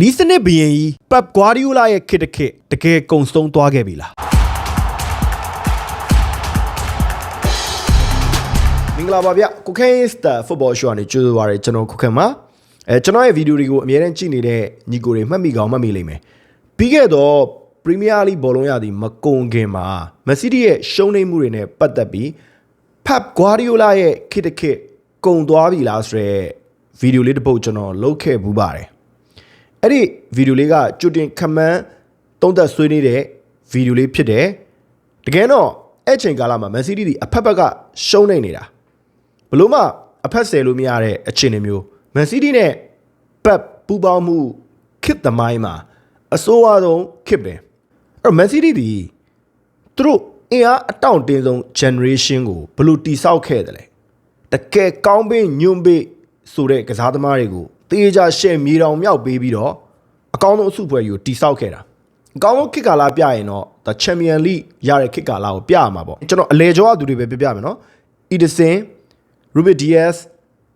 နီးစနစ်ဘရင်ကြီးပပ်ဂွာဒီယိုလာရဲ့ခေတ်တစ်ခေတ်တကယ်ကုံဆုံးသွားခဲ့ပြီလားမင်္ဂလာပါဗျကုခဲစတာဖုတ်ဘောရှောကနေကြိုးစားပါရကျွန်တော်ကုခဲမှာအဲကျွန်တော်ရဲ့ဗီဒီယိုတွေကိုအမြဲတမ်းကြည့်နေတဲ့ညီကိုတွေမှတ်မိကောင်းမှတ်မိလိမ့်မယ်ပြီးခဲ့တော့ပရီးမီးယားလိဘောလုံးရသည်မကုန်ခင်မှာမက်ဆီတီရဲ့ရှုံးနိမ့်မှုတွေနဲ့ပတ်သက်ပြီးဖပ်ဂွာဒီယိုလာရဲ့ခေတ်တစ်ခေတ်ကုံသွားပြီလားဆိုတဲ့ဗီဒီယိုလေးတစ်ပုဒ်ကျွန်တော်လုပ်ခဲ့ဘူးပါတယ် အဲ့ဒီဗီဒီယိုလေးကကြိုတင်ခမန်းသုံးသက်ဆွေးနေတဲ့ဗီဒီယိုလေးဖြစ်တယ်တကယ်တော့အဲ့ချိန်ကာလမှာမန်စီးတီးဒီအဖက်ဘက်ကရှုံးနေနေတာဘလို့မှအဖက်ဆယ်လို့မရတဲ့အခြေအနေမျိုးမန်စီးတီးနဲ့ပက်ပူပေါင်းမှုခစ်သမိုင်းမှာအဆိုးအဆုံးခစ်ပဲအဲ့တော့မန်စီးတီးဒီသူတို့အင်အားအတောင့်တင်းဆုံး generation ကိုဘယ်လို့တိဆောက်ခဲ့တယ်လဲတကယ်ကောင်းပင်ညွန့်ပိဆိုတဲ့ကစားသမားတွေကို တေးကြရှဲမြေတောင်မြောက်ပေးပြီးတော့အကောင်းဆုံးအစုဖွဲ့ကြီးကိုတိဆောက်ခဲ့တာအကောင်းဆုံးခစ်ကာလာပြရင်တော့ the champion league ရတဲ့ခစ်ကာလာကိုပြရမှာပေါ့ကျွန်တော်အလေကျော်အသူတွေပဲပြပြမယ်နော် Edison Ruben Diaz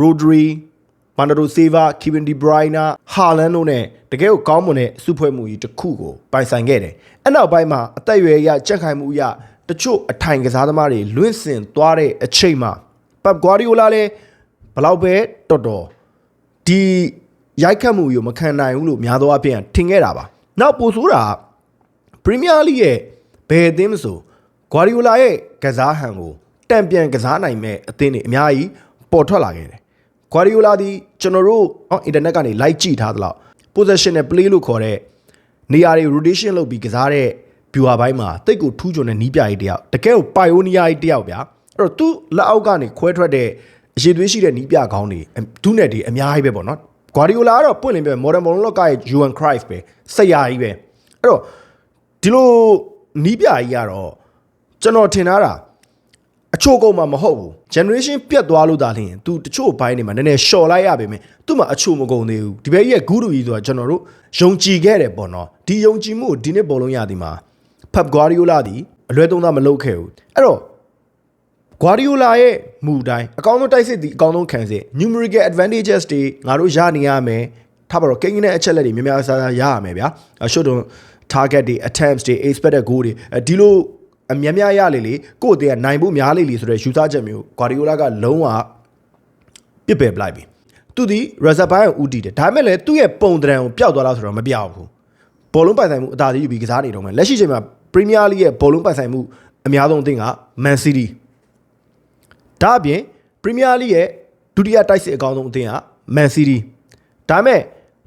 Rodri Bernardo Silva Kevin De Bruyne Haaland တို့နဲ့တကယ်ကိုကောင်းမွန်တဲ့စုဖွဲ့မှုကြီးတစ်ခုကိုပိုင်ဆိုင်ခဲ့တယ်။အဲ့နောက်ပိုင်းမှာအသက်အရွယ်အရကြက်ခိုင်မှုအရတချို့အထိုင်ကစားသမားတွေလွင့်စင်သွားတဲ့အချိန်မှာပပ်ဂွာဒီယိုလာလည်းဘလောက်ပဲတော်တော် ဒီရိုက်ခတ်မှုကိုမခံနိုင်ဘူးလို့များသောအားဖြင့်ထင်ခဲ့တာပါ။နောက်ပိုဆိုးတာပရီးမီးယားလိရဲ့ဘယ်အသင်းမဆိုဂွာဒီယိုလာရဲ့ကစားဟန်ကိုတံပြန်ကစားနိုင်မဲ့အသင်းတွေအများကြီးပေါ်ထွက်လာခဲ့တယ်။ဂွာဒီယိုလာဒီကျွန်တော်တို့ဟောအင်တာနက်ကနေ like ကြည့်ထားသလောက် possession နဲ့ play လို့ခေါ်တဲ့နေရာတွေ rotation လုပ်ပြီးကစားတဲ့ viewer ဘိုင်းမှာတိတ်ကိုထူးချွန်တဲ့နီးပြကြီးတယောက်တကယ်ကို pioneer ကြီးတယောက်ဗျာအဲ့တော့သူလက်အောက်ကနေခွဲထွက်တဲ့ အရေးသွေးရှိတဲ့နီးပြကောင်းတွေဒုနဲ့ဒီအများကြီးပဲပေါ့နော်ဂွာဒီယိုလာကတော့ပွင့်လင်းပြ modern modern lock ရဲ့ Johan Cruyff ပဲဆရာကြီးပဲအဲ့တော့ဒီလိုနီးပြကြီးကတော့ကျွန်တော်ထင်ထားတာအချို့ကုန်မှာမဟုတ်ဘူး generation ပြတ်သွားလို့ဒါလျှင် तू တချို့ဘိုင်းတွေမှာနည်းနည်းရှော်လိုက်ရပေမဲ့သူ့မှာအချို့မကုန်သေးဘူးဒီဘက်ကြီးရဲ့ဂူရူကြီးဆိုတာကျွန်တော်တို့ယုံကြည်ခဲ့တယ်ပေါ့နော်ဒီယုံကြည်မှုကိုဒီနေ့ဘောလုံးရသည်မှာဖပ်ဂွာဒီယိုလာသည်အလွဲသုံးသားမလုပ်ခဲ့ဘူးအဲ့တော့ ဂွာဒီယိုလာရဲ့မူတိုင်းအကောင်းဆုံးတိုက်စစ်သည်အကောင်းဆုံးခံစစ် numerical advantages တွေငါတို့ရနေရမယ်ထားပါတော့ကိန်းနဲ့အချက်လက်တွေများများဆဆရရမယ်ဗျာအရှုပ်တော့ target တွေ attempts တွေ expected goal တွေအဲဒီလိုအများများရလေလေကိုယ့်အတည်းကနိုင်ဖို့များလေလေဆိုတော့ယူဆချက်မျိုးဂွာဒီယိုလာကလုံးဝပြစ်ပယ်ပလိုက်ပြီသူဒီ reserve ဘိုင်းကိုဦးတည်တယ်ဒါပေမဲ့လည်းသူ့ရဲ့ပုံတံကိုပျောက်သွားလားဆိုတော့မပျောက်ဘူးဘောလုံးပိုင်ဆိုင်မှုအသာစီးယူပြီးကစားနေတော့မယ်လက်ရှိချိန်မှာ Premier League ရဲ့ဘောလုံးပိုင်ဆိုင်မှုအများဆုံးအသင်းက Man City ။ဒါအပြင်ပရီးမီးယားလိရဲ့ဒုတိယတိုက်စစ်အကောင်းဆုံးအသင်းကမန်စီးတီး။ဒါမဲ့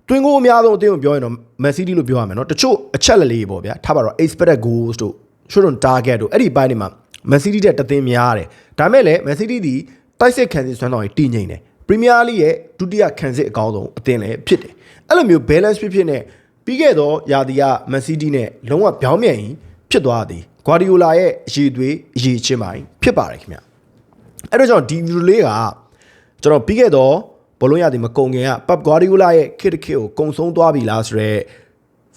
တွင်ကိုအများဆုံးအသင်းကိုပြောရင်တော့မန်စီးတီးလို့ပြောရမယ်နော်။တချို့အချက်လက်လေးပေါ့ဗျာ။ထားပါတော့ expected goals တို့ shot on target တို့အဲ့ဒီပိုင်းတွေမှာမန်စီးတီးတဲ့တသင်းများတယ်။ဒါမဲ့လည်းမန်စီးတီးဒီတိုက်စစ်ခံစစ်စွမ်းဆောင်ရေးတည်ငြိမ်တယ်။ပရီးမီးယားလိရဲ့ဒုတိယခံစစ်အကောင်းဆုံးအသင်းလည်းဖြစ်တယ်။အဲ့လိုမျိုး balance ဖြစ်ဖြစ်နဲ့ပြီးခဲ့သောရာသီကမန်စီးတီးနဲ့လုံးဝပြောင်းပြန်ရင်ဖြစ်သွားသည်ဂွာဒီယိုလာရဲ့အည်သွေးအည်ချင်းပိုင်းဖြစ်ပါတယ်ခင်ဗျာ။ အဲ့တော့ကျွန်တော်ဒီဗီဒီယိုလေးကကျွန်တော်ပြီးခဲ့တော့ဘောလုံးရသည်မကုံခင်ကပပ်ဂွာဒီယိုလာရဲ့ခစ်တခစ်ကိုကုံဆုံးသွားပြီလားဆိုတော့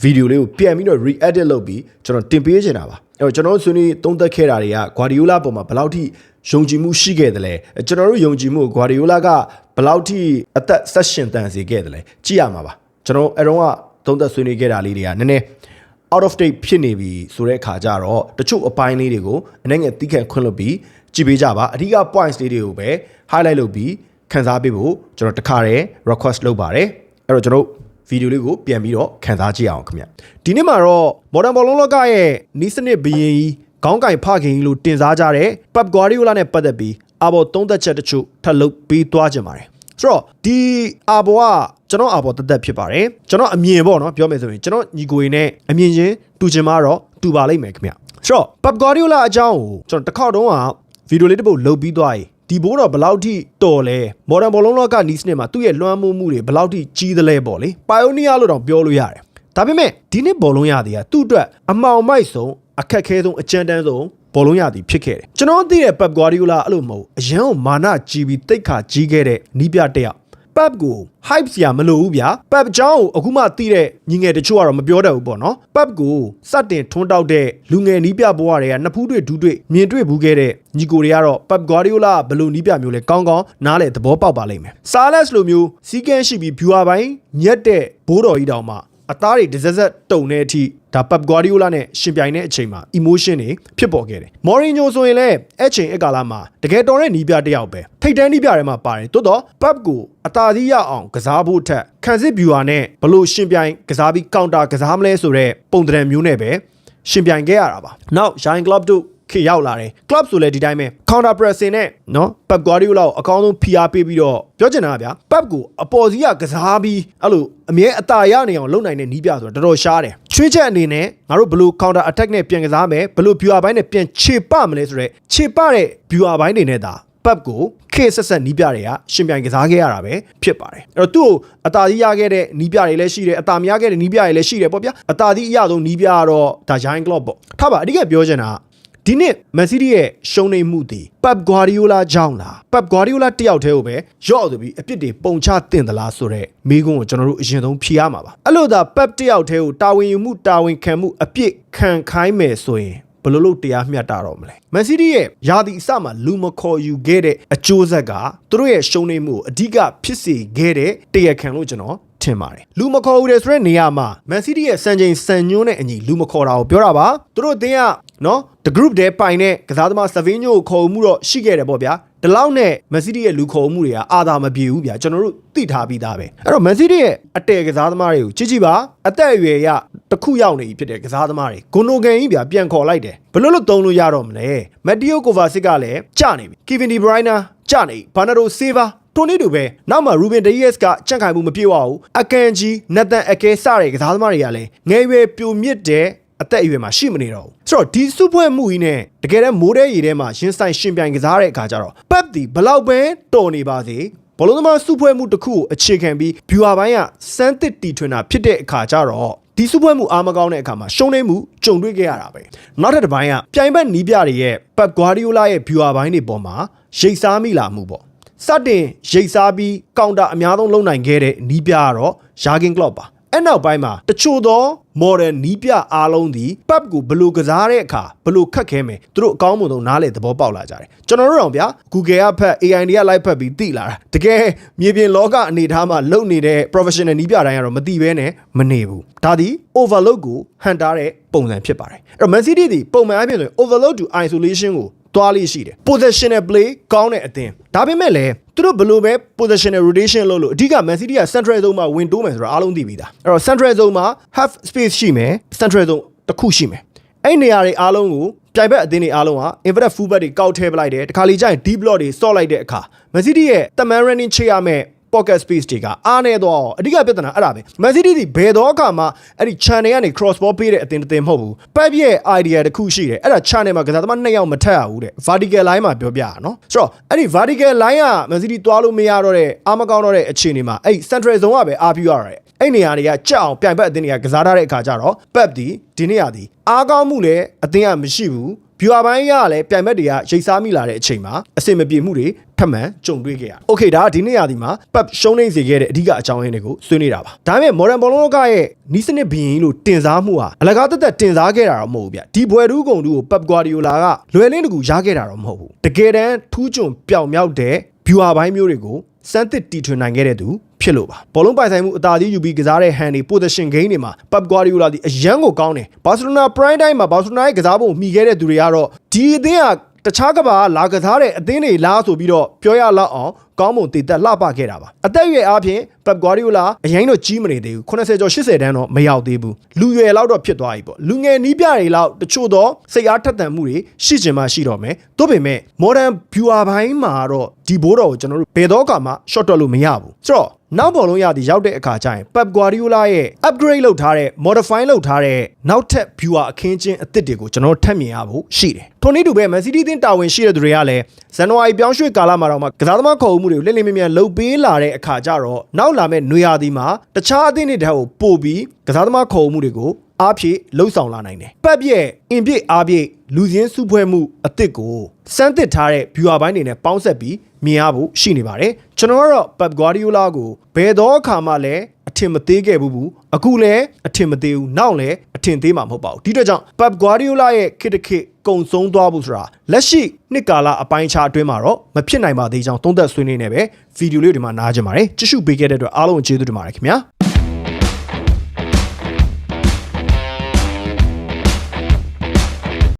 ဗီဒီယိုလေးကိုပြန်ပြီးတော့ re-edit လုပ်ပြီးကျွန်တော်တင်ပေးချင်တာပါအဲ့တော့ကျွန်တော်တို့ဆွေးနွေးသုံးသပ်ခဲ့တာတွေကဂွာဒီယိုလာပုံမှာဘယ်လောက်ထိယုံကြည်မှုရှိခဲ့တယ်လဲကျွန်တော်တို့ယုံကြည်မှုကိုဂွာဒီယိုလာကဘယ်လောက်ထိအသက်ဆက်ရှင်တန်စေခဲ့တယ်လဲကြည့်ရမှာပါကျွန်တော်အဲ့တော့ကသုံးသပ်ဆွေးနွေးခဲ့တာလေးတွေကနည်းနည်း out of date ဖြစ်နေပြီဆိုတဲ့အခါကျတော့တချို့အပိုင်းလေးတွေကိုအနေငယ်တီးခန့်ခွင့်လုပ်ပြီးကြည့်ပေးကြပါအဓိက points လေးတွေကိုပဲ highlight လုပ်ပြီးခန်းစားပေးဖို့ကျွန်တော်တခါတည်း request လုပ်ပါတယ်အဲ့တော့ကျွန်တော်ဗီဒီယိုလေးကိုပြန်ပြီးတော့ခန်းစားကြည့်အောင်ခင်ဗျဒီနေ့မှာတော့ modern ဘောလုံးလောကရဲ့နီးစနစ်ဘရင်ကြီးခေါင်းကင်ဖခင်ကြီးလို့တင်စားကြတဲ့ Pep Guardiola နဲ့ပတ်သက်ပြီးအာဘော်သုံးသက်ချက်တချို့ထပ်လုပ်ပေးသွားကြပါတယ်ဆိုတော့ဒီအာဘောက ကျွန်တော်အာဘောတသက်ဖြစ်ပါတယ်ကျွန်တော်အမြင်ပေါ့နော်ပြောမယ်ဆိုရင်ကျွန်တော်ညီကိုရင်နဲ့အမြင်ချင်းတူချင်မှာတော့တူပါလိမ့်မယ်ခင်ဗျဆိုတော့ Pep Guardiola အကြောင်းကိုကျွန်တော်တစ်ခေါက်တုန်းကဗီဒီယိုလေးတစ်ပုတ်လုပ်ပြီးသွားရင်ဒီဘိုးတော့ဘယ်လောက်ထိတော်လဲမော်ဒန်ဘောလုံးလောကနီးစနစ်မှာသူ့ရဲ့လွှမ်းမိုးမှုတွေဘယ်လောက်ထိကြီးသလဲပေါ့လေပိုင်အိုနီယာလို့တော့ပြောလို့ရတယ်ဒါပေမဲ့ဒီနှစ်ဘောလုံးရသည်ကသူ့အတွက်အမောင်မိုက်ဆုံးအခက်ခဲဆုံးအကြမ်းတမ်းဆုံးဘောလုံးရသည်ဖြစ်ခဲ့တယ်ကျွန်တော်သိတဲ့ Pep Guardiola အဲ့လိုမဟုတ်အရန်ကိုမာနကြီးပြီးတိတ်ခါကြီးခဲ့တဲ့နီးပြတစ်ယောက် ပ Pep ကို hype စရာမလိုဘူးဗျာ Pep အကြောင်းကိုအခုမှသိတဲ့ညီငယ်တချို့ကတော့မပြောတတ်ဘူးပေါ့နော် Pep ကိုစတင်ထွန်းတောက်တဲ့လူငယ်နီးပြဘဝတွေကနှစ်ဖူးတွေ့ဒူးတွေ့မြင်တွေ့ဘူးခဲ့တဲ့ညီကိုတွေကတော့ Pep Guardiola ကဘယ်လိုနီးပြမျိုးလဲကောင်းကောင်းနားလေသဘောပေါက်ပါလိမ့်မယ် Salas လိုမျိုးစီးကန်းရှိပြီး viewer ပိုင်းညက်တဲ့ဘိုးတော်ကြီးတောင်မှအသားတွေတစ်စက်စက်တုံတဲ့အထိ ဒါ Pep Guardiola နဲ့ရှင်ပြိုင်တဲ့အချိန်မှာ emotion တွေဖြစ်ပေါ်ခဲ့တယ်။ Mourinho ဆိုရင်လည်းအဲ့ချိန်အကာလမှာတကယ်တော်တဲ့နီးပြတစ်ယောက်ပဲထိတ်တန်းနီးပြထဲမှာပါတယ်။တိုးတော့ Pep ကိုအသာစီးရအောင်ကစားဖို့ထက်ခံစစ် viewer နဲ့ဘလို့ရှင်ပြိုင်ကစားပြီး counter ကစားမလဲဆိုတဲ့ပုံသဏ္ဍာန်မျိုးနဲ့ပဲရှင်ပြိုင်ခဲ့ရတာပါ။နောက် Shine Club တို့ခေရောက်လာတယ် club ဆိုလဲဒီတိုင်းပဲ counter pressing နဲ့နော် Pep Guardiola ကိုအကောင်းဆုံးဖိအားပေးပြီးတော့ပြောချင်တာကဗျာ Pep ကိုအပေါ်စီးကကစားပြီးအဲ့လိုအမြဲအသာရနေအောင်လုပ်နိုင်တဲ့နီးပြဆိုတော့တော်တော်ရှားတယ် ချွေးချက်အနေနဲ့ငါတို့ဘယ်လို counter attack နဲ့ပြန်ကစားမယ်ဘယ်လို viewer ဘိုင်းနဲ့ပြန်ခြေပမလဲဆိုတော့ခြေပတဲ့ viewer ဘိုင်းတွေနဲ့ဒါ Pep ကိုခေတ်ဆက်ဆက်နီးပြတွေကရှင်ပြိုင်ကစားခဲ့ရတာပဲဖြစ်ပါတယ်အဲ့တော့သူ့ကိုအသာကြီးရခဲ့တဲ့နီးပြတွေလည်းရှိတယ်အသာမရခဲ့တဲ့နီးပြတွေလည်းရှိတယ်ပေါ့ဗျာအသာကြီးအရဆုံးနီးပြကတော့ဒါ Giant Club ပေါ့ထားပါအဓိကပြောချင်တာက ဒီနှစ်မန်စီးတီးရဲ့ရှုံးနိမ့်မှုသည်ပပ်ဂွာဒီယိုလာကြောင့်လားပပ်ဂွာဒီယိုလာတယောက်တည်းကိုပဲရော့ဆိုပြီးအပြစ်တွေပုံချတင်သလားဆိုတော့မိကုန်းကိုကျွန်တော်တို့အရင်ဆုံးဖြေရမှာပါအဲ့လိုသာပပ်တယောက်တည်းကိုတာဝန်ယူမှုတာဝန်ခံမှုအပြစ်ခံခိုင်းမယ်ဆိုရင်ဘယ်လိုလုပ်တရားမျှတတော့မလဲမန်စီးတီးရဲ့ယာဒီအစမှာလူမခေါ်ယူခဲ့တဲ့အကျိုးဆက်ကသူတို့ရဲ့ရှုံးနိမ့်မှုကိုအဓိကဖြစ်စေခဲ့တဲ့တရားခံလို့ကျွန်တော် ထင်ပါတယ်လူမခေါ်ဘူးတဲ့ဆိုတဲ့နေရာမှာမန်စီးတီးရဲ့စံချိန်စံညွှန်းတဲ့အညီလူမခေါ်တာကိုပြောတာပါသူတို့အသင်းကနော် the group တဲ့ပိုင်တဲ့ကစားသမား Savinho ကိုခေါ်မှုတော့ရှိခဲ့တယ်ပေါ့ဗျာဒီလောက်နဲ့ Man City ရဲ့လူခေါ်မှုတွေကအာသာမပြေဘူးဗျာကျွန်တော်တို့သိထားပြီးသားပဲအဲ့တော့ Man City ရဲ့အတည်ကစားသမားတွေကိုကြည့်ကြည့်ပါအသက်အရွယ်ရတစ်ခုရောက်နေပြီဖြစ်တဲ့ကစားသမားတွေဂွန်နိုဂန်ကြီးဗျာပြန်ခေါ်လိုက်တယ်ဘယ်လိုလုပ်သုံးလို့ရတော့မလဲမက်တီယိုကိုဗာစစ်ကလည်းကြနေပြီကီဗင်ဒီဘရိုင်းနာကြနေပြီဘာနာဒိုဆေးဗာ တိုနီတူပဲနောက်မှာရူဘင်ဒီယက်စ်ကကြန့်ခိုင်မှုမပြေဝဘူးအကန်ဂျီနက်သန်အကဲစတဲ့ကစားသမားတွေကလည်းငယ်ရွယ်ပြိုမြင့်တဲ့အသက်အရွယ်မှာရှိမနေတော့ဘူးဆိုတော့ဒီစုဖွဲ့မှုကြီးနဲ့တကယ်တမ်းမိုးတဲ့ရေထဲမှာရင်ဆိုင်ရှင်ပြိုင်ကစားတဲ့အခါကျတော့ပက်ဒီဘလောက်ပဲတော်နေပါစေဘလုံးသမားစုဖွဲ့မှုတစ်ခုကိုအခြေခံပြီး viewer ဘိုင်းကစမ်းသစ်တီထွင်တာဖြစ်တဲ့အခါကျတော့ဒီစုဖွဲ့မှုအားမကောင်းတဲ့အခါမှာရှုံးနေမှုကြုံတွေ့ခဲ့ရတာပဲနောက်ထပ်တစ်ပိုင်းကပြိုင်ဘက်နီးပြတွေရဲ့ပက်ဂွာဒီယိုလာရဲ့ viewer ဘိုင်းတွေပေါ်မှာရိတ်စားမိလာမှုပေါ့ စတင်ရိတ်စားပြီးကောင်တာအများဆုံးလုံနိုင်ခဲ့တဲ့နီးပြကတော့ယာဂင်ကလော့ပါအဲ့နောက်ပိုင်းမှာတချို့သော modern နီးပြအားလုံးဒီ pub ကိုဘယ်လိုကစားတဲ့အခါဘယ်လိုခက်ခဲမယ်သူတို့အကောင်းဆုံးနားလေသဘောပေါက်လာကြတယ်ကျွန်တော်တို့တော့ဗျာ Google ကဖတ် AI တွေကလိုက်ဖတ်ပြီးသိလာတာတကယ်မြေပြင်လောကအနေထားမှာလုပ်နေတဲ့ professional နီးပြတိုင်းကတော့မသိဘဲနဲ့မနေဘူးဒါဒီ overload ကိုဟန်တာတဲ့ပုံစံဖြစ်ပါတယ်အဲ့တော့ Man City ဒီပုံမှန်အဖြစ်ဆိုရင် overload to isolation ကို သွားလေးရှိတယ် positional play ကောင်းတဲ့အသင်းဒါပေမဲ့လည်းသူတို့ဘယ်လိုပဲ positional rotation လုပ်လို့အဓိက Man City က central zone မှာဝင်တိုးမယ်ဆိုတော့အားလုံးသိပြီးသားအဲ့တော့ central zone မှာ half space ရှိမယ် central zone တစ်ခုရှိမယ်အဲ့နေရာတွေအားလုံးကိုပြိုင်ဘက်အသင်းတွေအားလုံးက inverted full back တွေကောက်ထဲပလိုက်တယ်တခါလေကျရင် deep block တွေဆော့လိုက်တဲ့အခါ Man City ရဲ့တမန် running ချေရမယ် pocket space တွေကအားနေတော့အဓိကပြဿနာအဲ့ဒါပဲ Man City ဒီဘယ်တော့အခါမှအဲ့ဒီ channel ကနေ cross ball ပေးတဲ့အတင်တင်မဟုတ်ဘူး Pep ရဲ့ idea တစ်ခုရှိတယ်အဲ့ဒါ channel မှာကစားသမားနှစ်ယောက်မထက်ရဘူးတဲ့ vertical line မှာပြောပြရနော်ဆိုတော့အဲ့ဒီ vertical line က Man City တွားလို့မရတော့တဲ့အားမကောင်းတော့တဲ့အခြေအနေမှာအဲ့ central zone ကပဲအားပြုရတယ်အဲ့နေရာတွေကကြောက်အောင်ပြိုင်ဘက်အသင်းတွေကကစားထားတဲ့အခါကျတော့ Pep ဒီဒီနေ့ရသည်အားကောင်းမှုလည်းအသင်းကမရှိဘူး viewer ဘိုင်းကလည်းပြိုင်ဘက်တွေကရိတ်စားမိလာတဲ့အချိန်မှာအဆင်မပြေမှုတွေ ထပ်မံကြုံတွေ့ခဲ့ရတယ်။ Okay ဒါကဒီနေ့ရာသီမှာ Pep ရှုံးနေစေခဲ့တဲ့အဓိကအကြောင်းရင်းတွေကိုဆွေးနွေးတာပါ။ဒါပေမဲ့ Modern Ballon ကရဲ့နီးစနစ်ဘီရင်လို့တင်စားမှုဟာအလကားတက်တက်တင်စားခဲ့တာတော့မဟုတ်ဘူးဗျ။ဒီဘွယ်တူးကုံတူကို Pep Guardiola ကလွယ်လင်းတကူရခဲ့တာတော့မဟုတ်ဘူး။တကယ်တမ်းထူးချွန်ပြောင်မြောက်တဲ့ viewer ဘိုင်းမျိုးတွေကိုစမ်းသစ်တီထွင်နိုင်ခဲ့တဲ့သူဖြစ်လို့ပါဘောလုံးပိုင်ဆိုင်မှုအသာကြီးယူပြီးကစားတဲ့ hand တွေ position game တွေမှာ Pep Guardiola ဒီအရန်ကိုကောင်းတယ် Barcelona Prime Time မှာ Barcelona ရဲ့ကစားပုံမှီခဲ့တဲ့သူတွေကတော့ဒီအသင်းက တခြားကဘာလာကစားတဲ့အသင်းတွေလားဆိုပြီးတော့ပြောရလောက်အောင်ကောင်းမွန်တည်သက်လှပခဲ့တာပါအသက်အရွယ်အားဖြင့် Pep Guardiola အရင်တော့ကြီးမနေသေးဘူး80ကျော်80တန်းတော့မရောက်သေးဘူးလူရွယ်လောက်တော့ဖြစ်သွားပြီပေါ့လူငယ်နီးပြတွေလောက်တချို့တော့စိတ်အားထက်သန်မှုတွေရှိချင်မှရှိတော့မယ်သို့ပေမဲ့ modern viewer ဘိုင်းမှာတော့ ဒီဘိုးတော်ကိုကျွန်တော်တို့ဘယ်တော့မှ short တွက်လို့မရဘူးဆိုတော့နောက်ဘောလုံးရသည်ရောက်တဲ့အခါကျရင် Pep Guardiola ရဲ့ upgrade လုပ်ထားတဲ့ modify လုပ်ထားတဲ့နောက်ထပ် viewer အခင်းချင်းအသစ်တွေကိုကျွန်တော်တို့ထပ်မြင်ရဖို့ရှိတယ်။ထိုနည်းတူပဲ Man City တင်းတာဝန်ရှိတဲ့သူတွေကလည်းဇန်နဝါရီပြောင်းရွှေ့ကာလမှာတော့မှကစားသမားခေါ်မှုတွေကိုလက်လင်းမြမြန်လှုပ်ပေးလာတဲ့အခါကျတော့နောက်လာမဲ့နွေရာသီမှာတခြားအသင်းတွေတက်ကိုပို့ပြီးကစားသမားခေါ်မှုတွေကို အားဖြည့်လှုပ်ဆောင်လာနိုင်တယ်ပက်ရဲ့အင်ပြည့်အားဖြည့်လူချင်းစုဖွဲ့မှုအသစ်ကိုစမ်းသစ်ထားတဲ့ viewer ဘိုင်းတွေနဲ့ပေါင်းဆက်ပြီးမြင်ရဖို့ရှိနေပါတယ်ကျွန်တော်ကတော့ Pep Guardiola ကိုဘယ်တော့အခါမှလည်းအထင်မသေးခဲ့ဘူးဘူးအခုလည်းအထင်မသေးဘူးနောက်လည်းအထင်သေးမှာမဟုတ်ပါဘူးဒီအတွက်ကြောင့် Pep Guardiola ရဲ့ခေတ်တစ်ခေတ်ကုံဆုံးသွားဖို့ဆိုတာလက်ရှိနှစ်ကာလအပိုင်းခြားအတွင်းမှာတော့မဖြစ်နိုင်ပါသေးကြောင်းသုံးသပ်ဆွေးနွေးနေပဲဗီဒီယိုလေးဒီမှာနားကြပါတယ်ကြည့်ရှုပေးခဲ့တဲ့အတွက်အားလုံးကျေးဇူးတင်ပါတယ်ခင်ဗျာ